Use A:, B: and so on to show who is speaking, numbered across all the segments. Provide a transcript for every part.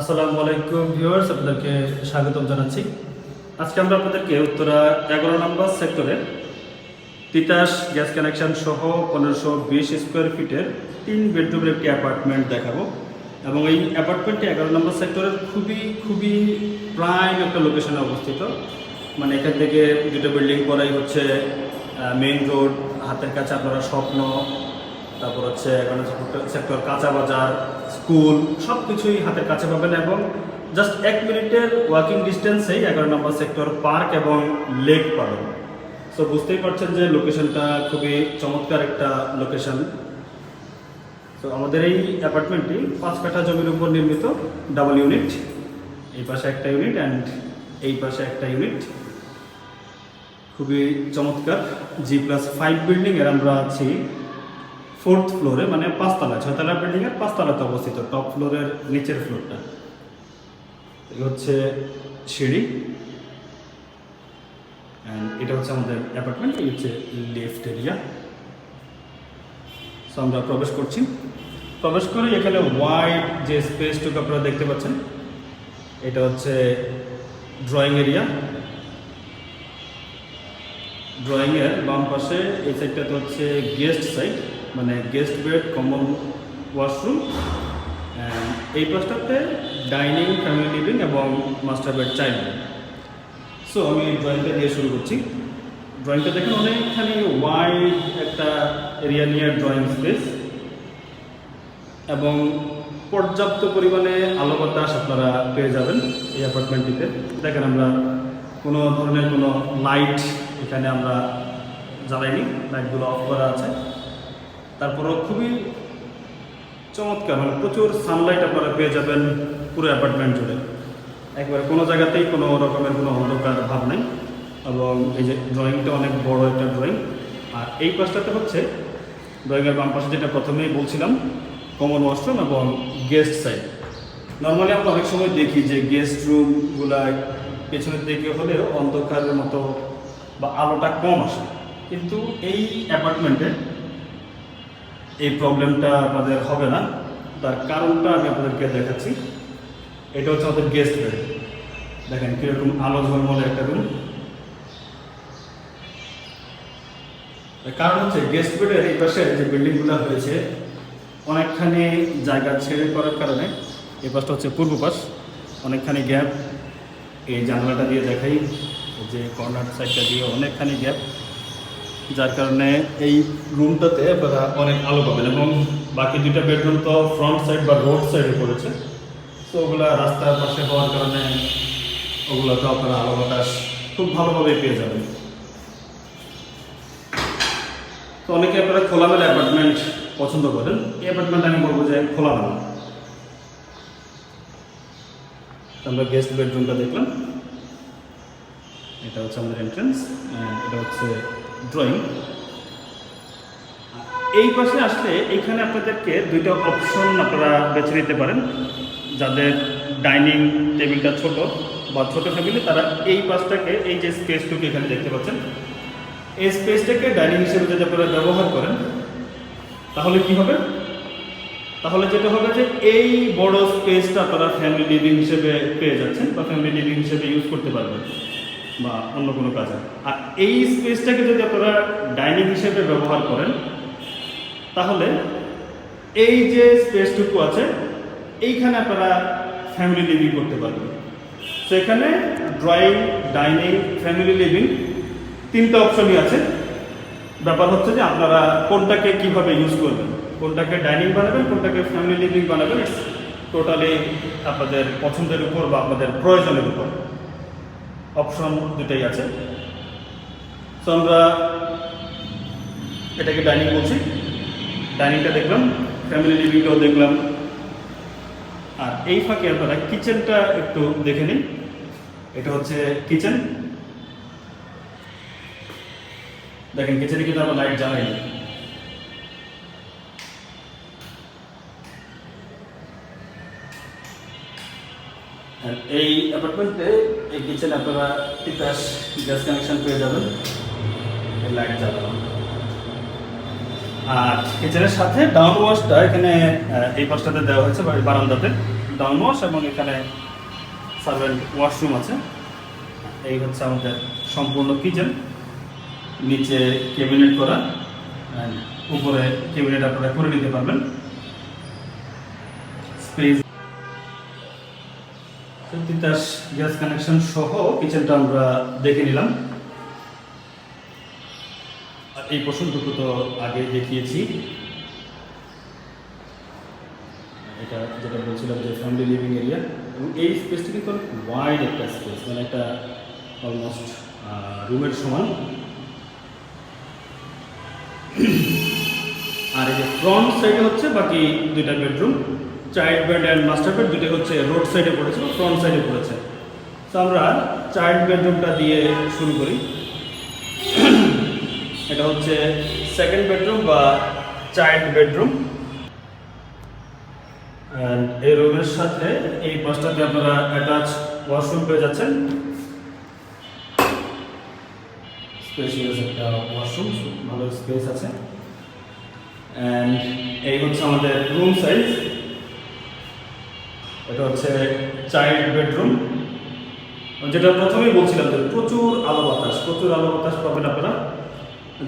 A: আসসালামু আলাইকুম ভিউয়ার্স, আপনাদেরকে স্বাগতম জানাচ্ছি। আজকে আমরা আপনাদেরকে উত্তরা এগারো নম্বর সেক্টরে তিতাস গ্যাস কানেকশন সহ পনেরোশো বিশ স্কোয়ার ফিটের তিন বেডরুমের একটি অ্যাপার্টমেন্ট দেখাবো। এবং এই অ্যাপার্টমেন্টটি এগারো নম্বর সেক্টরের খুবই খুবই প্রাইম একটা লোকেশনে অবস্থিত। মানে এখান থেকে দুটো বিল্ডিং পরেই হচ্ছে মেইন রোড হাতের কাছে আপনারা স্বপ্ন, তারপর হচ্ছে এগারো সেক্টর কাঁচা বাজার স্কুল সব কিছুই হাতের কাছে পাবেন এবং জাস্ট এক মিনিটের ওয়াকিং ডিস্টেন্সেই এগারো নম্বর সেক্টর পার্ক এবং লেক পাবেন। সো বুঝতেই পারছেন যে লোকেশনটা খুবই চমৎকার একটা লোকেশন তো আমাদের এই অ্যাপার্টমেন্টটি পাঁচ কাঠা জমির উপর নির্মিত ডাবল ইউনিট এই পাশে একটা ইউনিট অ্যান্ড এই পাশে একটা ইউনিট খুবই চমৎকার। জি প্লাস ফাইভ বিল্ডিং এর আমরা আছি। ফোর্থ ফ্লোরে মানে পাঁচতলা ছয়তলা বিল্ডিং এর পাঁচতলাতে অবস্থিত টপ ফ্লোরের নিচের ফ্লোরটা হচ্ছে সিঁড়ি। অ্যান্ড এটা হচ্ছে আমাদের অ্যাপার্টমেন্ট এই হচ্ছে লিফট এরিয়া সো আমরা প্রবেশ করছি। প্রবেশ করে এখানে ওয়াইড যে স্পেসটুকু আপনারা দেখতে পাচ্ছেন, এটা হচ্ছে ড্রয়িং এরিয়া ড্রয়িংয়ের বাম পাশে, এই সাইডটাতে হচ্ছে গেস্ট সাইড মানে গেস্ট বেড কমন ওয়াশরুম এই পাশটাতে ডাইনিং ফ্যামিলি লিভিং এবং মাস্টার বেড চাইল্ড সো আমি ড্রয়িংটা দিয়ে শুরু করছি। ড্রয়িংটা দেখেন, অনেকখানি ওয়াইড একটা এরিয়া নিয়ে ড্রয়িং স্পেস এবং পর্যাপ্ত পরিমাণে আলো বাতাস আপনারা পেয়ে যাবেন এই অ্যাপার্টমেন্টটিতে দেখেন, আমরা কোনো ধরনের কোনো লাইট এখানে আমরা জ্বালাইনি লাইটগুলো অফ করা আছে। তারপরও খুবই চমৎকার মানে প্রচুর সানলাইট আপনারা পেয়ে যাবেন পুরো অ্যাপার্টমেন্ট জুড়ে। একবারে কোনো জায়গাতেই কোনো রকমের কোনো অন্ধকার ভাব নেই এবং এই যে ড্রয়িংটা অনেক বড় একটা ড্রয়িং আর এই পাশটাতে হচ্ছে ড্রয়িংয়ের বাম পাশে যেটা প্রথমেই বলছিলাম কমন ওয়াশরুম এবং গেস্ট সাইড নর্মালি আমরা অনেক সময় দেখি যে গেস্ট রুমগুলা পেছনের দিকে হলেও অন্ধকারের মতো বা আলোটা কম আসে। কিন্তু এই অ্যাপার্টমেন্টে এই প্রবলেমটা আপনাদের হবে না। তার কারণটা আমি আপনাদেরকে দেখাচ্ছি। এটা হচ্ছে আমাদের গেস্ট বেড দেখেন কীরকম আলো ঝলমলে একটা রুম কারণ হচ্ছে গেস্ট বেডের এই পাশে যে বিল্ডিংগুলো হয়েছে, অনেকখানি জায়গা ছেড়ে করার কারণে এই পাশটা হচ্ছে পূর্ব পাশ। অনেকখানি গ্যাপ এই জানলাটা দিয়ে দেখাই, যে কর্নার সাইডটা দিয়ে অনেকখানি গ্যাপ যার কারণে এই রুমটাতে আপনারা অনেক আলো পাবেন এবং বাকি দুইটা বেডরুম তো ফ্রন্ট সাইড বা রোড সাইডে পড়েছে। তো ওগুলা রাস্তার পাশে হওয়ার কারণে ওগুলোতে আপনারা আলো বাতাস খুব ভালোভাবে পেয়ে যাবেন। তো অনেকে আপনারা খোলামেলা অ্যাপার্টমেন্ট পছন্দ করেন। এই অ্যাপার্টমেন্ট আমি বলব যে খোলামেলা। তো আমরা গেস্ট বেডরুমটা দেখলাম। এটা হচ্ছে আমাদের এন্ট্রেন্স এটা হচ্ছে ড্রয়িং এই পাশে আসলে এখানে আপনাদেরকে দুইটা অপশন আপনারা বেছে নিতে পারেন। যাদের ডাইনিং টেবিলটা ছোট বা ছোট ফ্যামিলি তারা এই পাশটাকে, এই যে স্পেসটুকু এখানে দেখতে পাচ্ছেন। এই স্পেসটাকে ডাইনিং হিসেবে যদি আপনারা ব্যবহার করেন, তাহলে কি হবে? তাহলে যেটা হবে যে এই বড় স্পেসটা আপনারা ফ্যামিলি লিভিং হিসেবে পেয়ে যাচ্ছেন বা ফ্যামিলি লিভিং হিসেবে ইউজ করতে পারবেন। বা অন্য কোনো কাজে। আর এই স্পেসটাকে যদি আপনারা ডাইনিং হিসেবে ব্যবহার করেন, তাহলে এই যে স্পেসটুকু আছে, এইখানে আপনারা ফ্যামিলি লিভিং করতে পারবেন। সেখানে ড্রয়িং ডাইনিং ফ্যামিলি লিভিং তিনটা অপশনই আছে। ব্যাপার হচ্ছে যে আপনারা কোনটাকে কীভাবে ইউজ করবেন? কোনটাকে ডাইনিং বানাবেন, কোনটাকে ফ্যামিলি লিভিং বানাবেন? টোটালি আপনাদের পছন্দের উপর বা আপনাদের প্রয়োজনের উপর। অপশন দুটাই আছে। তো আমরা এটাকে ডাইনিং বলছি। ডাইনিংটা দেখলাম ফ্যামিলি লিভিংটাও দেখলাম। আর এই ফাঁকে আপনারা কিচেনটা একটু দেখে নিন। এটা হচ্ছে কিচেন দেখেন কিচেনে কিন্তু আমরা লাইট জ্বালাইনি এই অ্যাপার্টমেন্টে এই কিচেনে আপনারা তিতাস গ্যাস কানেকশন পেয়ে যাবেন। লাইট জ্বালানো। আর কিচেনের সাথে ডাউন ওয়াশটা এখানে এই পাশটাতে দেওয়া হয়েছে বারান্দাতে। ডাউন ওয়াশ এবং এখানে সার্ভেন্ট ওয়াশরুম আছে। এই হচ্ছে আমাদের সম্পূর্ণ কিচেন নিচে ক্যাবিনেট করা। উপরে ক্যাবিনেট আপনারা করে নিতে পারবেন। স্পেস তিতাস গ্যাস কানেকশন সহ কিচেনটা আমরা দেখে নিলাম। আর এই পোষণটুকু তো আগে দেখিয়েছি। এটা যেটা বলছিলাম যে ফ্যামিলি লিভিং এরিয়া এবং এই স্পেসটা কিন্তু অনেক ওয়াইড একটা স্পেস মানে একটা অলমোস্ট রুমের সমান। আর এই যে ফ্রন্ট সাইডে হচ্ছে বাকি দুইটা bedroom child bed and master bed দুইটা হচ্ছে রোড সাইডে পড়েছে বা ফ্রন্ট সাইডে পড়েছে। তো আমরা চাইল্ড বেডরুমটা দিয়ে শুরু করি। এটা হচ্ছে সেকেন্ড বেডরুম বা চাইল্ড বেডরুম। এই রুমের সাথে এই পাশটাতে আপনারা অ্যাটাচ ওয়াশরুম পেয়ে যাচ্ছেন। স্পেশিয়াস একটা ওয়াশরুম, ভালো স্পেস আছে। অ্যান্ড এই হচ্ছে আমাদের রুম সাইজ। এটা হচ্ছে চাইল্ড বেডরুম। যেটা প্রথমেই বলছিলাম যে প্রচুর আলো বাতাস, প্রচুর আলো বাতাস পাবেন আপনারা।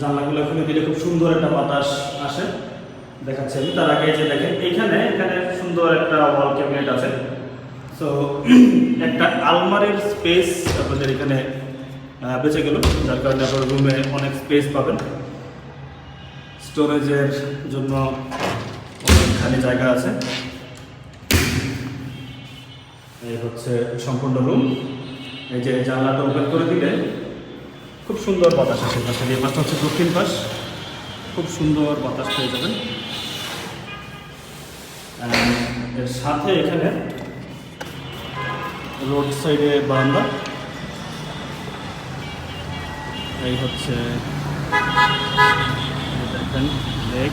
A: জানলাগুলো খুলে দিলে খুব সুন্দর একটা বাতাস আসে, দেখাচ্ছি আমি। তার আগে যে দেখেন এইখানে এখানে সুন্দর একটা ওয়াল ক্যাবিনেট আছে। সো একটা আলমারির স্পেস আপনাদের এখানে বেঁচে গেল। যার কারণে আপনার রুমে অনেক স্পেস পাবেন। স্টোরেজের জন্য অনেক খালি জায়গা আছে। এই হচ্ছে সম্পূর্ণ রুম এই যে জানলাটা ওপেন করে দিলে খুব সুন্দর বাতাস আসে পাশে এই পাশটা হচ্ছে দক্ষিণ পাশ। খুব সুন্দর বাতাস পেয়ে যাবেন। এর সাথে এখানে রোড সাইডে বারান্দা। এই হচ্ছে লেক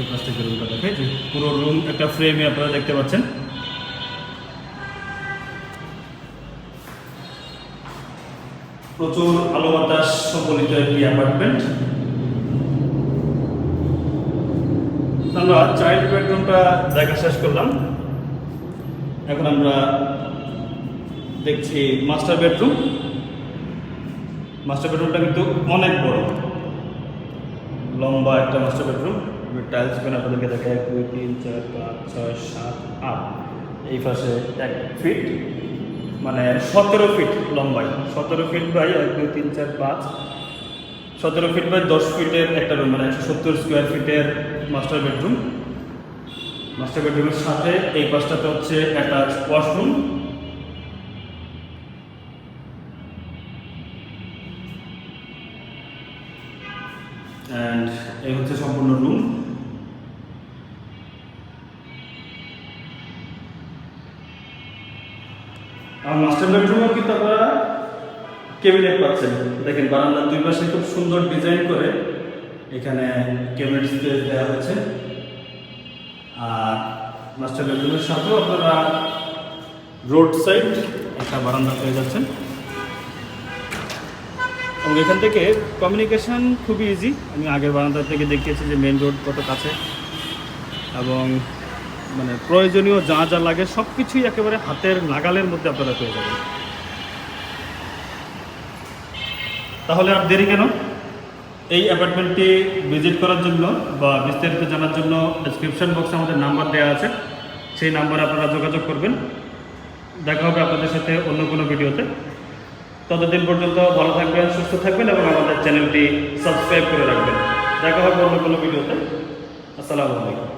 A: এই পাশ থেকে রুমটা দেখে যে পুরো রুম একটা ফ্রেমে আপনারা দেখতে পাচ্ছেন। প্রচুর আলো বাতাস সম্বলিত একটি অ্যাপার্টমেন্ট আমরা চাইল্ড বেডরুমটা দেখা শেষ করলাম। এখন আমরা দেখছি মাস্টার বেডরুম মাস্টার বেডরুমটা কিন্তু অনেক বড়। লম্বা একটা মাস্টার বেডরুম টাইলস পেন আপনাদেরকে দেখে এক, দুই, তিন, চার, পাঁচ, ছয়, সাত, আট। এই পাশে এক ফিট মানে সতেরো ফিট লম্বাই। সতেরো ফিট বাই এক, দুই, তিন, চার, পাঁচ। সতেরো ফিট বাই দশ ফিটের একটা রুম মানে একশো সত্তর স্কোয়ার ফিটের মাস্টার বেডরুম মাস্টার বেডরুমের সাথে এই পাশটাতে হচ্ছে অ্যাটাচ ওয়াশরুম অ্যান্ড এই হচ্ছে সম্পূর্ণ রুম আর মাস্টার বেডরুমও কিন্তু আপনারা কেবিনেট পাচ্ছেন। দেখেন বারান্দার দুই পাশে খুব সুন্দর ডিজাইন করে এখানে কেবিনেট স্পেস দেওয়া হয়েছে। আর মাস্টার বেডরুমের সাথেও আপনারা রোড সাইড একটা বারান্দা পেয়ে যাচ্ছেন। এবং এখান থেকে কমিউনিকেশন খুবই ইজি আমি আগের বারান্দা থেকে দেখিয়েছি যে মেন রোড কত কাছে। এবং মানে প্রয়োজনীয় যা যা লাগে সব কিছুই একেবারে হাতের নাগালের মধ্যে আপনারা পেয়ে যাবেন। তাহলে আর দেরি কেন? এই অ্যাপার্টমেন্টটি ভিজিট করার জন্য বা বিস্তারিত জানার জন্য ডিসক্রিপশন বক্সে আমাদের নাম্বার দেওয়া আছে। সেই নাম্বারে আপনারা যোগাযোগ করবেন। দেখা হবে আপনাদের সাথে অন্য কোনো ভিডিওতে ততদিন পর্যন্ত ভালো থাকবেন, সুস্থ থাকবেন এবং আমাদের চ্যানেলটি সাবস্ক্রাইব করে রাখবেন। দেখা হবে অন্য কোনো ভিডিওতে। আসসালামু আলাইকুম।